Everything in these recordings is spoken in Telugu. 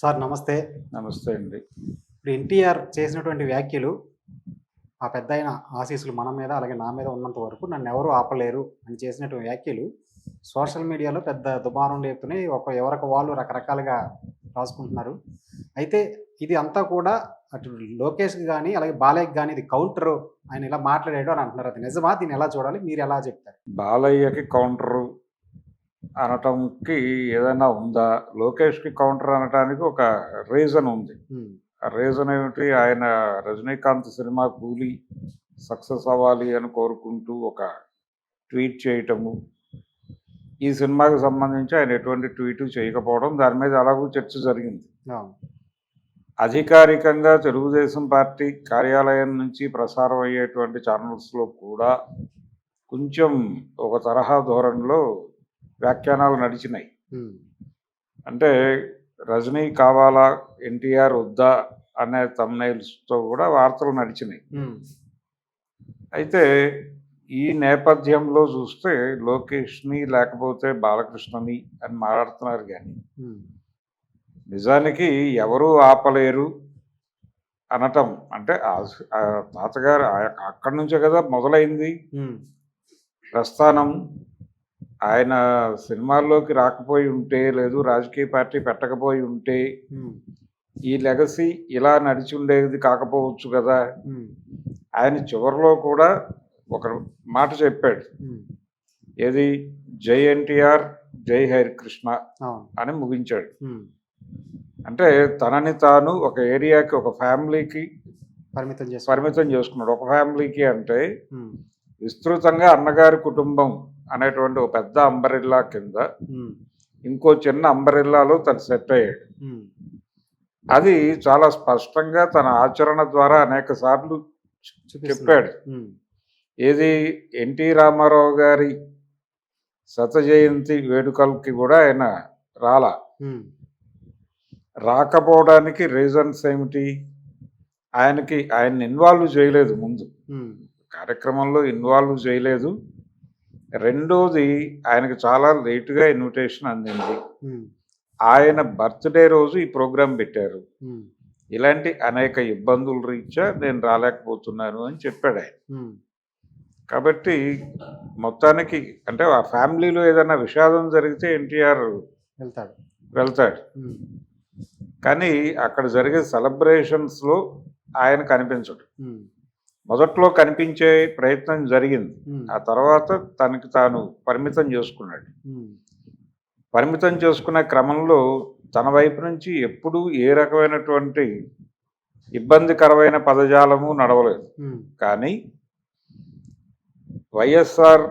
సార్ నమస్తే. నమస్తే అండి. ఇప్పుడు ఎన్టీఆర్ చేసినటువంటి వ్యాఖ్యలు ఆ పెద్ద ఆయన ఆశీస్సులు మన మీద అలాగే నా మీద ఉన్నంత వరకు నన్ను ఎవరు ఆపలేరు అని చేసినటువంటి వ్యాఖ్యలు సోషల్ మీడియాలో పెద్ద దుమారం లేపుతున్నాయి ఒక ఎవరికి వాళ్ళు రకరకాలుగా రాసుకుంటున్నారు. అయితే ఇది అంతా కూడా అటు లోకేష్కి కానీ అలాగే బాలయ్యకి కానీ ఇది కౌంటర్ ఆయన ఇలా మాట్లాడాడు అని అంటున్నారు. అది నిజమా? దీన్ని ఎలా చూడాలి? మీరు ఎలా చెప్తారు? బాలయ్యకి కౌంటర్ అనటంకి ఏదైనా ఉందా? లోకేష్కి కౌంటర్ అనటానికి ఒక రీజన్ ఉంది. ఆ రీజన్ ఏమిటి? ఆయన రజనీకాంత్ సినిమా కూలి సక్సెస్ అవ్వాలి అని కోరుకుంటూ ఒక ట్వీట్ చేయటము ఈ సినిమాకి సంబంధించి ఆయన ఎటువంటి ట్వీట్ చేయకపోవడం దాని మీద అలాగూ చర్చ జరిగింది. అధికారికంగా తెలుగుదేశం పార్టీ కార్యాలయం నుంచి ప్రసారం అయ్యేటువంటి ఛానల్స్లో కూడా కొంచెం ఒక తరహా ధోరణిలో వ్యాఖ్యానాలు నడిచినాయి. అంటే రజనీ కావాలా ఎన్టీఆర్ వద్దా అనే తమ్నైల్స్తో కూడా వార్తలు నడిచినాయి. అయితే ఈ నేపథ్యంలో చూస్తే లోకేష్ని లేకపోతే బాలకృష్ణని అని మాట్లాడుతున్నారు కానీ నిజానికి ఎవరు ఆపలేరు అనటం అంటే తాతగారు ఆ- అక్కడి నుంచే కదా మొదలైంది. ప్రస్థానం ఆయన సినిమాల్లోకి రాకపోయి ఉంటే లేదు రాజకీయ పార్టీ పెట్టకపోయి ఉంటే ఈ లెగసీ ఇలా నడిచి ఉండేది కాకపోవచ్చు కదా. ఆయన చివరిలో కూడా ఒక మాట చెప్పాడు. ఏది? జై ఎన్టీఆర్ జై హరికృష్ణ అవును. అని ముగించాడు. అంటే తనని తాను ఒక ఏరియాకి ఒక ఫ్యామిలీకి పరిమితం చేసి పరిమితం చేసుకున్నాడు. ఒక ఫ్యామిలీకి అంటే విస్తృతంగా అన్నగారి కుటుంబం. అనేటువంటి ఒక పెద్ద అంబరిల్లా కింద ఇంకో చిన్న అంబరిల్లాలో తను సెట్ అయ్యాడు. అది చాలా స్పష్టంగా తన ఆచరణ ద్వారా అనేక సార్లు. చెప్పాడు. ఏది ఎన్టీ రామారావు గారి శత జయంతి వేడుకలకి కూడా ఆయన రాలా. రాకపోవడానికి రీజన్స్ ఏమిటి? ఆయనకి ఆయన ఇన్వాల్వ్ చేయలేదు ముందు. కార్యక్రమంలో ఇన్వాల్వ్ చేయలేదు. రెండోది ఆయనకు చాలా లేటుగా ఇన్విటేషన్ అందింది. ఆయన బర్త్డే రోజు ఈ ప్రోగ్రాం పెట్టారు. ఇలాంటి అనేక ఇబ్బందుల రీత్యా నేను రాలేకపోతున్నాను అని చెప్పాడు ఆయన. కాబట్టి మొత్తానికి అంటే ఆ ఫ్యామిలీలో ఏదైనా విషాదం జరిగితే ఎన్టీఆర్ వెళ్తాడు. వెళ్తాడు. కానీ అక్కడ జరిగే సెలబ్రేషన్స్లో ఆయన కనిపించడు మొదట్లో కనిపించే ప్రయత్నం జరిగింది. ఆ తర్వాత తనకి తాను పరిమితం చేసుకున్నాడు. పరిమితం చేసుకునే క్రమంలో తన వైపు నుంచి ఎప్పుడూ ఏ రకమైనటువంటి ఇబ్బందికరమైన పదజాలము నడవలేదు. కానీ వైఎస్ఆర్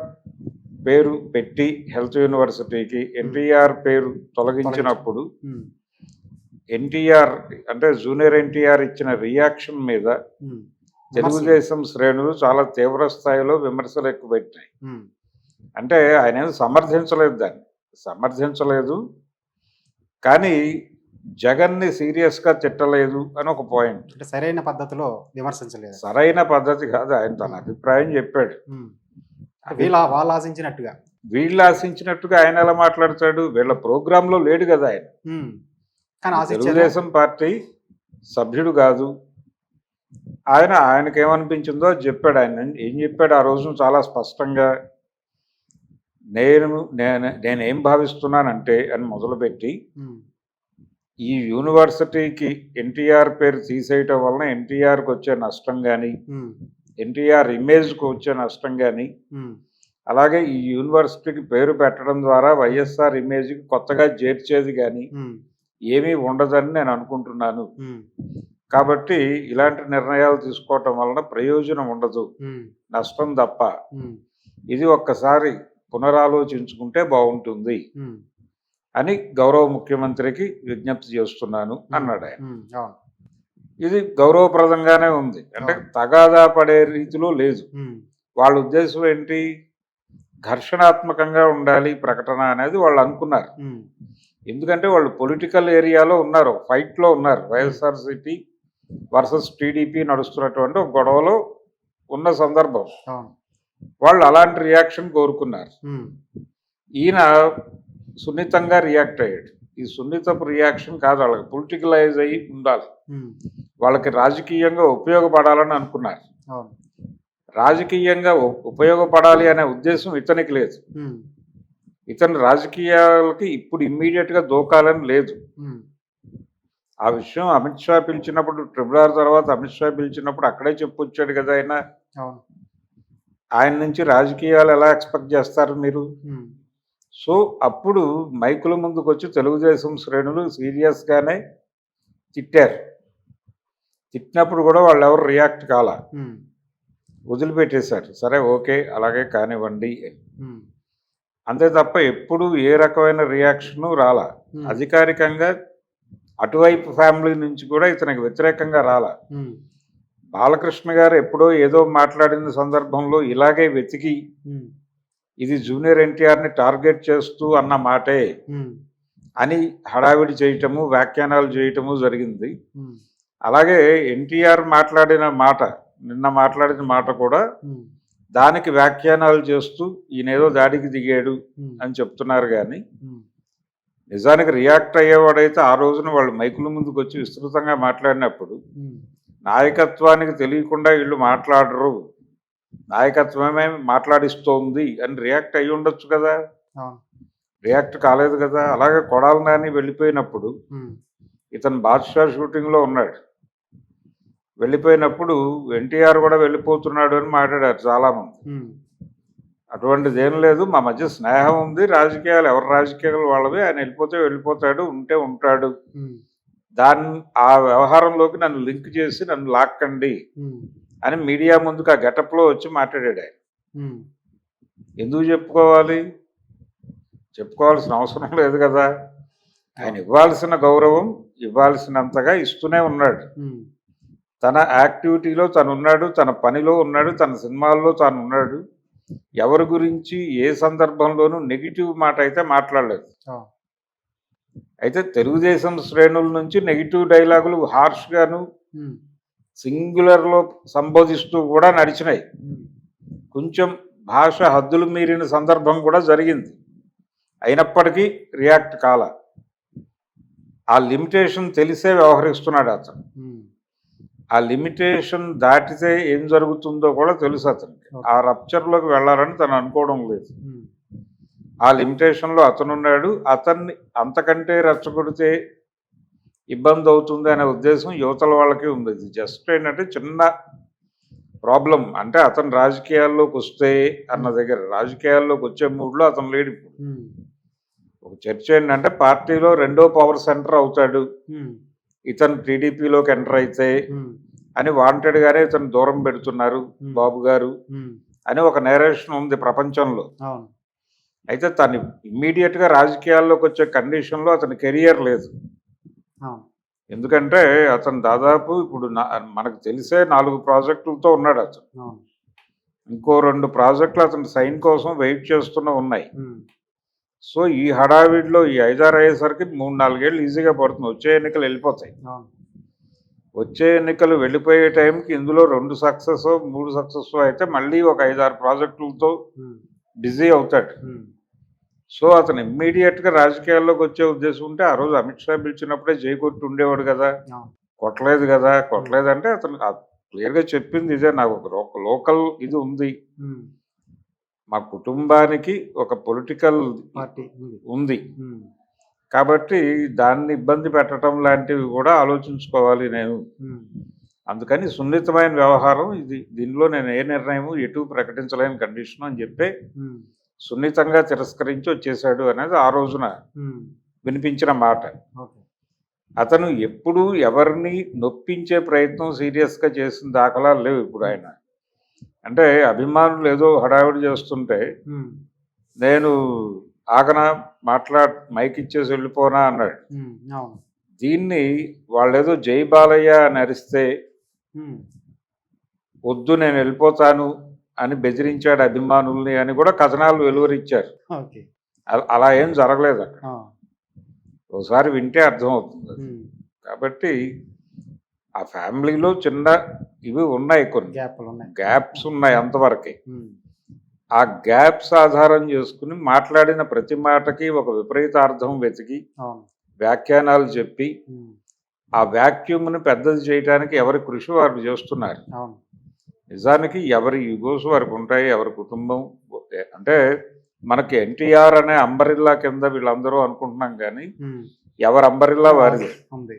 పేరు పెట్టి హెల్త్ యూనివర్సిటీకి ఎన్టీఆర్ పేరు తొలగించినప్పుడు ఎన్టీఆర్ అంటే జూనియర్ ఎన్టీఆర్ ఇచ్చిన రియాక్షన్ మీద తెలుగుదేశం శ్రేణులు చాలా తీవ్ర స్థాయిలో విమర్శలు ఎక్కువ పెట్టాయి ఉమ్, అంటే ఆయన ఏం సమర్థించలేదు దాన్ని. సమర్థించలేదు. కానీ జగన్ని సీరియస్గా తిట్టలేదు అని ఒక పాయింట్. అంటే సరైన పద్ధతిలో విమర్శించలేదు. సరైన పద్ధతి కాదు ఆయన తన అభిప్రాయం చెప్పాడు. వీళ్ళ వాళ్ళు ఆశించినట్టుగా వీళ్ళు ఆశించినట్టుగా ఆయన ఎలా మాట్లాడతాడు? వీళ్ళ ప్రోగ్రాంలో లేడు కదా ఆయన. తెలుగుదేశం పార్టీ సభ్యుడు కాదు. ఆయన ఆయనకి ఏమనిపించిందో చెప్పాడు ఆయన. ఏం చెప్పాడు? ఆ రోజు చాలా స్పష్టంగా నేను నేను నేను ఏం భావిస్తున్నానంటే అని మొదలుపెట్టి ఈ యూనివర్సిటీకి ఎన్టీఆర్ పేరు తీసేయటం వలన ఎన్టీఆర్కి వచ్చే నష్టం కానీ ఎన్టీఆర్ ఇమేజ్కి వచ్చే నష్టం కానీ అలాగే ఈ యూనివర్సిటీకి పేరు పెట్టడం ద్వారా వైఎస్ఆర్ ఇమేజ్కి కొత్తగా చేర్చేది కానీ ఏమీ ఉండదని నేను అనుకుంటున్నాను. కాబట్టి ఇలాంటి నిర్ణయాలు తీసుకోవటం వలన ప్రయోజనం ఉండదు. నష్టం తప్ప. ఇది ఒక్కసారి పునరాలోచించుకుంటే బాగుంటుంది. అని గౌరవ ముఖ్యమంత్రికి విజ్ఞప్తి చేస్తున్నాను అన్నాడు ఆయన. ఇది గౌరవప్రదంగానే ఉంది. అంటే. తగాదా పడే రీతిలో లేదు. వాళ్ళ ఉద్దేశం ఏంటి? ఘర్షణాత్మకంగా ఉండాలి ప్రకటన అనేది వాళ్ళు అనుకున్నారు. ఎందుకంటే వాళ్ళు పొలిటికల్ ఏరియాలో ఉన్నారు ఫైట్లో ఉన్నారు వైఎస్ఆర్సిపి వర్సెస్ టీడీపీ నడుస్తున్నటువంటి గొడవలో ఉన్న సందర్భం. వాళ్ళు అలాంటి రియాక్షన్ కోరుకున్నారు. ఈయన సున్నితంగా రియాక్ట్ అయ్యాడు. ఈ సున్నితపు రియాక్షన్ కాదు వాళ్ళకి పొలిటికలైజ్ అయ్యి ఉండాలి. వాళ్ళకి రాజకీయంగా ఉపయోగపడాలని అనుకున్నారు. రాజకీయంగా ఉపయోగపడాలి అనే ఉద్దేశం ఇతనికి లేదు. ఇతని రాజకీయాలకి ఇప్పుడు ఇమ్మీడియట్గా దూకాలని లేదు. ఆ విషయం అమిత్ షా పిలిచినప్పుడు ట్రిపుల్ ఆర్ తర్వాత అమిత్ షా పిలిచినప్పుడు అక్కడే చెప్పొచ్చాడు కదా ఆయన. ఆయన నుంచి రాజకీయాలు ఎలా ఎక్స్పెక్ట్ చేస్తారు మీరు? సో అప్పుడు మైకుల ముందుకు వచ్చి తెలుగుదేశం శ్రేణులు సీరియస్ గానే తిట్టారు. తిట్టినప్పుడు కూడా వాళ్ళు ఎవరు రియాక్ట్ కాల. వదిలిపెట్టేశారు. సరే ఓకే అలాగే కానివ్వండి. అంతే తప్ప ఎప్పుడు ఏ రకమైన రియాక్షను రాలా. అధికారికంగా అటువైపు ఫ్యామిలీ నుంచి కూడా ఇతనికి వ్యతిరేకంగా రాలా. బాలకృష్ణ గారు ఎప్పుడో ఏదో మాట్లాడిన సందర్భంలో ఇలాగే వెతికి ఇది జూనియర్ ఎన్టీఆర్ని టార్గెట్ చేస్తూ అన్న మాటే అని హడావిడి చేయటము వ్యాఖ్యానాలు చేయటము జరిగింది. అలాగే ఎన్టీఆర్ మాట్లాడిన మాట నిన్న మాట్లాడిన మాట కూడా దానికి వ్యాఖ్యానాలు చేస్తూ ఈయనేదో దాడికి దిగాడు అని చెప్తున్నారు కానీ నిజానికి రియాక్ట్ అయ్యేవాడైతే ఆ రోజున వాళ్ళు మైకుల ముందుకు వచ్చి విస్తృతంగా మాట్లాడినప్పుడు నాయకత్వానికి తెలియకుండా వీళ్ళు మాట్లాడరు. నాయకత్వమే మాట్లాడిస్తోంది అని రియాక్ట్ అయ్యి ఉండొచ్చు కదా. రియాక్ట్ కాలేదు కదా. అలాగే కొడాలి నాని వెళ్ళిపోయినప్పుడు ఇతను బాద్షా షూటింగ్లో ఉన్నాడు. వెళ్ళిపోయినప్పుడు ఎన్టీఆర్ కూడా వెళ్ళిపోతున్నాడు అని మాట్లాడారు చాలామంది. అటువంటిది ఏం లేదు. మా మధ్య స్నేహం ఉంది. రాజకీయాలు ఎవరి రాజకీయాలు వాళ్ళవి. ఆయన వెళ్ళిపోతే వెళ్ళిపోతాడు ఉంటే ఉంటాడు. దాన్ని ఆ వ్యవహారంలోకి నన్ను లింక్ చేసి నన్ను లాక్కండి అని మీడియా ముందుకు ఆ గెటప్లో వచ్చి మాట్లాడాడు ఆయన. ఎందుకు చెప్పుకోవాలి? చెప్పుకోవాల్సిన అవసరం లేదు కదా. ఆయన ఇవ్వాల్సిన గౌరవం ఇవ్వాల్సినంతగా ఇస్తూనే ఉన్నాడు. తన యాక్టివిటీలో తను ఉన్నాడు తన పనిలో ఉన్నాడు తన సినిమాల్లో తాను ఉన్నాడు ఎవరి గురించి ఏ సందర్భంలోనూ నెగిటివ్ మాట అయితే మాట్లాడలేదు. అయితే తెలుగుదేశం శ్రేణుల నుంచి నెగిటివ్ డైలాగులు హార్ష్గాను సింగులర్లో సంబోధిస్తూ కూడా నడిచినాయి. కొంచెం భాష హద్దులు మీరిన సందర్భం కూడా జరిగింది. అయినప్పటికీ రియాక్ట్ కాల. ఆ లిమిటేషన్ తెలిసే వ్యవహరిస్తున్నాడు అతను. ఆ లిమిటేషన్ దాటితే ఏం జరుగుతుందో కూడా తెలుసు అతనికి. ఆ రప్చర్లోకి వెళ్ళాలని తను అనుకోవడం లేదు. ఆ లిమిటేషన్లో అతను ఉన్నాడు. అతన్ని అంతకంటే రెచ్చగొడితే ఇబ్బంది అవుతుంది అనే ఉద్దేశం యువతల వాళ్ళకి ఉంది. ఇది జస్ట్ ఏంటంటే చిన్న ప్రాబ్లం అంటే అతను రాజకీయాల్లోకి వస్తే అన్న దగ్గర రాజకీయాల్లోకి వచ్చే మూడ్లో అతను లేడు ఇప్పుడు. ఒక చర్చ ఏంటంటే పార్టీలో రెండో పవర్ సెంటర్ అవుతాడు. ఇతను టీడీపీలోకి ఎంటర్ అయితే అని వాంటెడ్ గానే ఇతను దూరం పెడుతున్నారు. బాబు గారు అని ఒక నేరేషన్ ఉంది ప్రపంచంలో. అయితే తను ఇమ్మీడియట్గా రాజకీయాల్లోకి వచ్చే కండిషన్లో అతని కెరియర్ లేదు. ఎందుకంటే అతను దాదాపు ఇప్పుడు మనకు తెలిసే నాలుగు ప్రాజెక్టులతో ఉన్నాడు అతను. ఇంకో రెండు ప్రాజెక్టులు అతను సైన్ కోసం వెయిట్ చేస్తూనే ఉన్నాయి. సో ఈ హడావిడిలో ఈ ఐదారు అయ్యేసరికి మూడు నాలుగేళ్ళు ఈజీగా పడుతుంది. వచ్చే ఎన్నికలు వెళ్ళిపోతాయి. వచ్చే ఎన్నికలు వెళ్ళిపోయే టైంకి ఇందులో రెండు సక్సెస్ మూడు సక్సెస్ అయితే మళ్ళీ ఒక ఐదారు ప్రాజెక్టులతో బిజీ అవుతాడు. సో అతను ఇమ్మీడియట్గా రాజకీయాల్లోకి వచ్చే ఉద్దేశం ఉంటే ఆ రోజు అమిత్ షా పిలిచినప్పుడే జైకొట్టి ఉండేవాడు కదా. కొట్టలేదు కదా. కొట్టలేదు అంటే అతను క్లియర్గా చెప్పింది ఇదే. నాకు ఒక లోకల్ ఇది ఉంది. మా కుటుంబానికి ఒక పొలిటికల్ పార్టీ ఉంది. ఉమ్, కాబట్టి దాన్ని ఇబ్బంది పెట్టడం లాంటివి కూడా ఆలోచించుకోవాలి నేను. ఉమ్, అందుకని సున్నితమైన వ్యవహారం ఇది. దీనిలో నేను ఏ నిర్ణయము ఎటు ప్రకటించలేని కండిషన్ అని చెప్పి ఉమ్, సున్నితంగా తిరస్కరించి వచ్చేసాడు అనేది ఆ రోజున వినిపించిన మాట. అతను ఎప్పుడు ఎవరిని నొప్పించే ప్రయత్నం సీరియస్గా చేసిన దాఖలాలు లేవు ఇప్పుడు ఆయన. అంటే అభిమానులు ఏదో హడావిడి చేస్తుంటే నేను ఆగన? మాట్లా మైక్ ఇచ్చేసి వెళ్ళిపోనా? అన్నాడు. దీన్ని వాళ్ళేదో జై బాలయ్య అని అరిస్తే వద్దు నేను వెళ్ళిపోతాను అని బెదిరించాడు అభిమానుల్ని అని కూడా కథనాలు అ- అలా ఏం జరగలేదు అక్కడ. ఒకసారి వింటే అర్థమవుతుంది కాబట్టి ఆ ఫ్యామిలీలో చిన్న ఇవి ఉన్నాయి కొన్ని. గ్యాప్లు ఉన్నాయి గ్యాప్స్ ఉన్నాయి అంతవరకే. ఆ గ్యాప్స్ ఆధారం చేసుకుని మాట్లాడిన ప్రతి మాటకి ఒక విపరీతార్థం వెతికి వ్యాఖ్యానాలు చెప్పి ఆ వ్యాక్యూమ్ని పెద్దది చేయడానికి ఎవరి కృషి వారు చేస్తున్నారు. నిజానికి ఎవరి యుగోస్ వారికి ఉంటాయి ఎవరి కుటుంబం అంటే మనకి ఎన్టీఆర్ అనే అంబరిల్లా కింద వీళ్ళందరూ అనుకుంటున్నాం కానీ ఎవరి అంబరిల్లా వారిదే. ఉంది.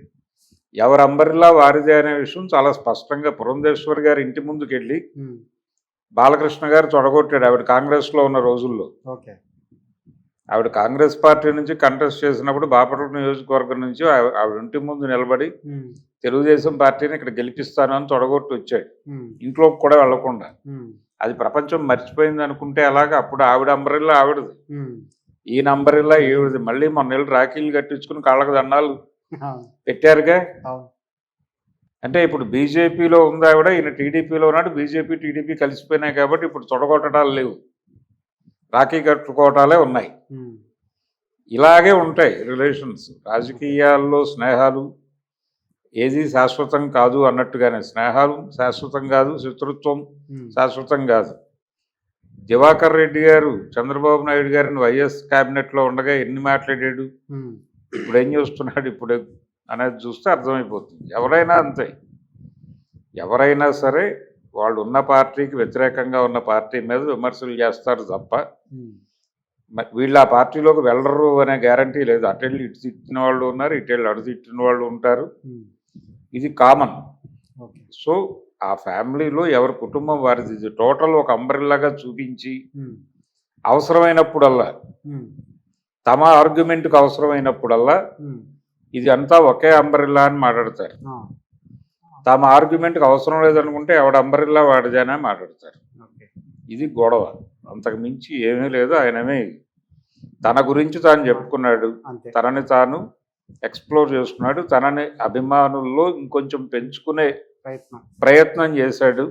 ఎవరి అంబరిల్లా వారిదే అనే విషయం చాలా స్పష్టంగా పురంధేశ్వరి గారి ఇంటి ముందుకు వెళ్ళి బాలకృష్ణ గారు తొడగొట్టాడు ఆవిడ కాంగ్రెస్లో ఉన్న రోజుల్లో. ఓకే. ఆవిడ కాంగ్రెస్ పార్టీ నుంచి కంటెస్ట్ చేసినప్పుడు బాపట్ల నియోజకవర్గం నుంచి ఆవి- ఆవిడ ఇంటి ముందు నిలబడి తెలుగుదేశం పార్టీని ఇక్కడ గెలిపిస్తాను అని తొడగొట్టి వచ్చాడు. ఇంట్లోకి కూడా వెళ్ళకుండా అది ప్రపంచం మర్చిపోయింది అనుకుంటే అలాగా అప్పుడు ఆవిడ అంబరిల్లా ఆవిడది. ఈ నంబరిల్లా ఈవిడది. మళ్ళీ మొన్న నెలలు రాఖీలు కట్టించుకుని కళ్ళకు దండాలు పెట్టారుగా? అంటే ఇప్పుడు బీజేపీలో ఉంది ఆవిడ ఈయన టీడీపీలో ఉన్నాడు బీజేపీ టీడీపీ కలిసిపోయినాయి కాబట్టి ఇప్పుడు తొడగొట్టడాలు లేవు. రాఖీ కట్టుకోవటాలే ఉన్నాయి. ఇలాగే ఉంటాయి రిలేషన్స్. రాజకీయాల్లో స్నేహాలు ఏది శాశ్వతం కాదు అన్నట్టుగానే స్నేహాలు శాశ్వతం కాదు శత్రుత్వం శాశ్వతం కాదు. దివాకర్ రెడ్డి గారు చంద్రబాబు నాయుడు గారిని వైఎస్ క్యాబినెట్లో ఉండగా ఎన్ని మాట్లాడాడు? ఇప్పుడు ఏం చేస్తున్నాడు? ఇప్పుడు అనేది చూస్తే అర్థమైపోతుంది. ఎవరైనా అంతే. ఎవరైనా సరే వాళ్ళు ఉన్న పార్టీకి వ్యతిరేకంగా ఉన్న పార్టీ మీద విమర్శలు చేస్తారు తప్ప వీళ్ళు ఆ పార్టీలోకి వెళ్ళరు అనే గ్యారంటీ లేదు. అటెళ్ళి ఇటు తిట్టిన వాళ్ళు ఉన్నారు ఇటెళ్ళి అటు తిట్టిన వాళ్ళు ఉంటారు. ఇది కామన్. సో ఆ ఫ్యామిలీలో ఎవరి కుటుంబం వారిది. టోటల్ ఒక అంబరిల్లాగా చూపించి అవసరమైనప్పుడల్లా తమ ఆర్గ్యుమెంట్కి అవసరమైనప్పుడల్లా ఇది అంతా ఒకే అంబరిల్లా అని మాట్లాడతారు. తమ ఆర్గ్యుమెంట్కి అవసరం లేదనుకుంటే ఎవడ అంబరిల్లా వాడిదేనే మాట్లాడతారు. ఇది గొడవ. అంతకు మించి ఏమీ లేదు ఆయనమే తన గురించి తాను చెప్పుకున్నాడు. తనని తాను ఎక్స్ప్లోర్ చేసుకున్నాడు తనని అభిమానుల్లో ఇంకొంచెం పెంచుకునే ప్రయత్నం. ప్రయత్నం చేశాడు.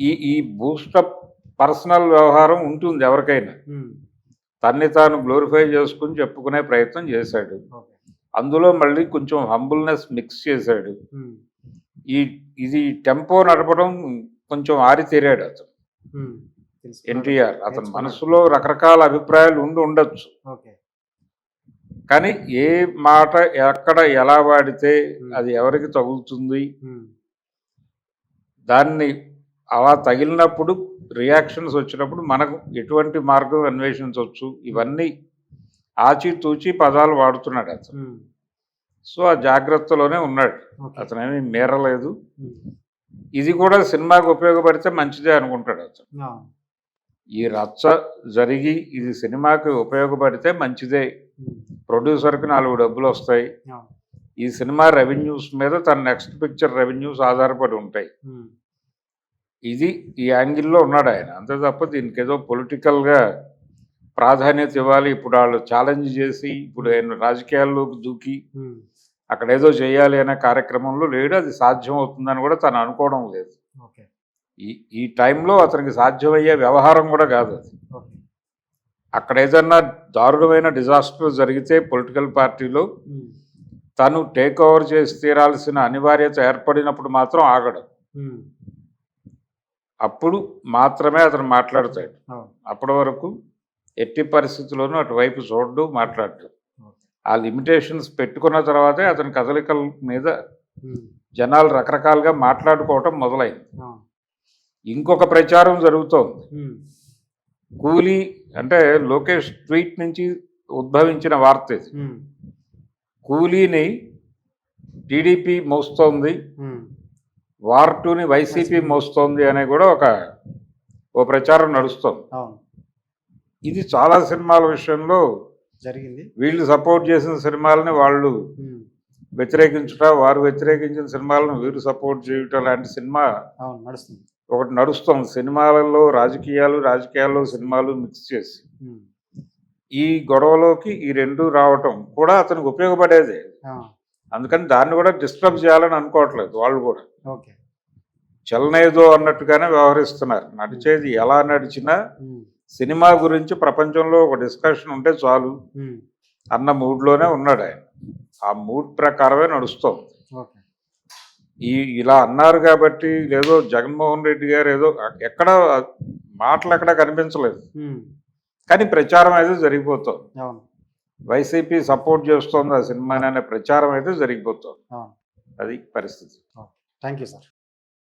ఈ ఈ బూస్టప్ పర్సనల్ వ్యవహారం ఉంటుంది ఎవరికైనా. తన్ని తాను గ్లోరిఫై చేసుకుని చెప్పుకునే ప్రయత్నం చేశాడు. అందులో మళ్ళీ కొంచెం హంబుల్నెస్ మిక్స్ చేశాడు. ఈ ఇది టెంపో నడపడం కొంచెం ఆరితేరాడు అతను. ఎన్టీఆర్ అతని. మనసులో రకరకాల అభిప్రాయాలు ఉండి ఉండొచ్చు. కానీ ఏ మాట ఎక్కడ ఎలా వాడితే. అది ఎవరికి తగులుతుంది? దాన్ని అలా తగిలినప్పుడు రియాక్షన్స్ వచ్చినప్పుడు మనకు ఎటువంటి మార్గం అన్వేషించవచ్చు? ఇవన్నీ ఆచితూచి పదాలు వాడుతున్నాడు అతను. ఉమ్, సో ఆ జాగ్రత్తలోనే ఉన్నాడు. అతనేమి మేరలేదు. ఉమ్, ఇది కూడా సినిమాకి ఉపయోగపడితే మంచిదే అనుకుంటాడు అతను. ఈ రచ్చ జరిగి ఇది సినిమాకి ఉపయోగపడితే మంచిదే. ఉమ్, ప్రొడ్యూసర్కి నాలుగు డబ్బులు వస్తాయి. ఈ సినిమా రెవెన్యూస్ మీద తన నెక్స్ట్ పిక్చర్ రెవెన్యూస్ ఆధారపడి ఉంటాయి. ఇది ఈ యాంగిల్లో ఉన్నాడు ఆయన అంతే తప్ప దీనికి ఏదో పొలిటికల్గా ప్రాధాన్యత ఇవ్వాలి. ఇప్పుడు వాళ్ళు ఛాలెంజ్ చేసి ఇప్పుడు ఆయన రాజకీయాల్లోకి దూకి అక్కడ ఏదో చేయాలి అనే కార్యక్రమంలో లేడు. అది సాధ్యం అవుతుందని కూడా తను అనుకోవడం లేదు. ఓకే. ఈ ఈ టైంలో అతనికి సాధ్యమయ్యే వ్యవహారం కూడా కాదు అది. అక్కడ ఏదన్నా దారుణమైన డిజాస్టర్ జరిగితే పొలిటికల్ పార్టీలో తను టేక్ ఓవర్ చేసి తీరాల్సిన అనివార్యత ఏర్పడినప్పుడు మాత్రం ఆగడు. అప్పుడు మాత్రమే అతను మాట్లాడతాడు. అప్పటి వరకు ఎట్టి పరిస్థితుల్లోనూ అటువైపు చూడడు మాట్లాడు ఓకే ఆ లిమిటేషన్స్ పెట్టుకున్న తర్వాతే అతని కదలికల మీద జనాలు రకరకాలుగా మాట్లాడుకోవటం మొదలైంది. ఇంకొక ప్రచారం జరుగుతోంది. కూలీ అంటే లోకేష్ ట్వీట్ నుంచి ఉద్భవించిన వార్త ఇది. కూలీని టీడీపీ మోస్తోంది. వార్ టూని వైసీపీ మోస్తోంది అనే కూడా ఒక ఓ ప్రచారం నడుస్తోంది. ఇది చాలా సినిమాల విషయంలో జరిగింది. వీళ్ళు సపోర్ట్ చేసిన సినిమాలని వాళ్ళు వ్యతిరేకించుట వారు వ్యతిరేకించిన సినిమాలను వీరు సపోర్ట్ చేయటం లాంటి సినిమా నడుస్తుంది. ఒకటి నడుస్తోంది. సినిమాలలో రాజకీయాలు రాజకీయాల్లో సినిమాలు మిక్స్ చేసి. ఈ గొడవలోకి ఈ రెండు రావటం కూడా అతనికి ఉపయోగపడేదే. అందుకని దాన్ని కూడా డిస్టర్బ్ చేయాలని అనుకోవట్లేదు వాళ్ళు కూడా. ఓకే. చలనేదో అన్నట్టుగానే వ్యవహరిస్తున్నారు. నడిచేది ఎలా నడిచినా ఉమ్, సినిమా గురించి ప్రపంచంలో ఒక డిస్కషన్ ఉంటే చాలు. ఉమ్, అన్న మూడ్లోనే ఉన్నాడు ఆయన. ఆ మూడ్ ప్రకారమే నడుస్తోంది ఓకే. ఈ ఇలా అన్నారు కాబట్టి ఏదో జగన్మోహన్ రెడ్డి గారు ఏదో ఎక్కడ మాటలు ఎక్కడ కనిపించలేదు. కానీ ప్రచారం అయితే జరిగిపోతుంది అవును. వైసీపీ సపోర్ట్ చేస్తోంది ఆ సినిమాని అనే ప్రచారం అయితే జరిగిపోతుంది. అది పరిస్థితి. Thank you sir.